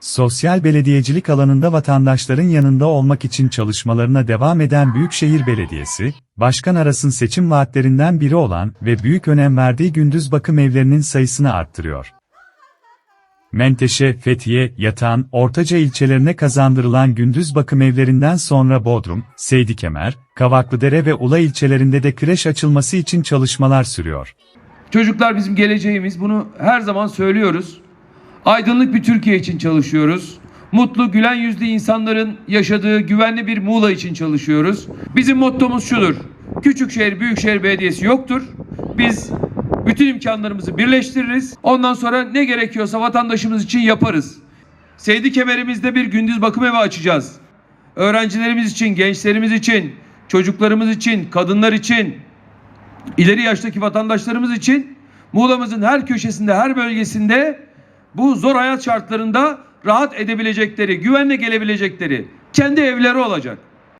Sosyal belediyecilik alanında vatandaşların yanında olmak için çalışmalarına devam eden Büyükşehir Belediyesi, Başkan Aras'ın seçim vaatlerinden biri olan ve büyük önem verdiği gündüz bakım evlerinin sayısını arttırıyor. Menteşe, Fethiye, Yatan, Ortaca ilçelerine kazandırılan gündüz bakım evlerinden sonra Bodrum, Seydikemer, Kavaklıdere ve Ula ilçelerinde de kreş açılması için çalışmalar sürüyor. Çocuklar bizim geleceğimiz. Bunu her zaman söylüyoruz. Aydınlık bir Türkiye için çalışıyoruz. Mutlu, gülen yüzlü insanların yaşadığı güvenli bir Muğla için çalışıyoruz. Bizim mottomuz şudur. Küçükşehir, Büyükşehir Belediyesi yoktur. Biz bütün imkanlarımızı birleştiririz. Ondan sonra ne gerekiyorsa vatandaşımız için yaparız. Seydi kemerimizde bir gündüz bakım evi açacağız. Öğrencilerimiz için, gençlerimiz için, çocuklarımız için, kadınlar için, ileri yaştaki vatandaşlarımız için Muğla'mızın her köşesinde, her bölgesinde bu zor hayat şartlarında rahat edebilecekleri, güvenle gelebilecekleri kendi evleri olacak.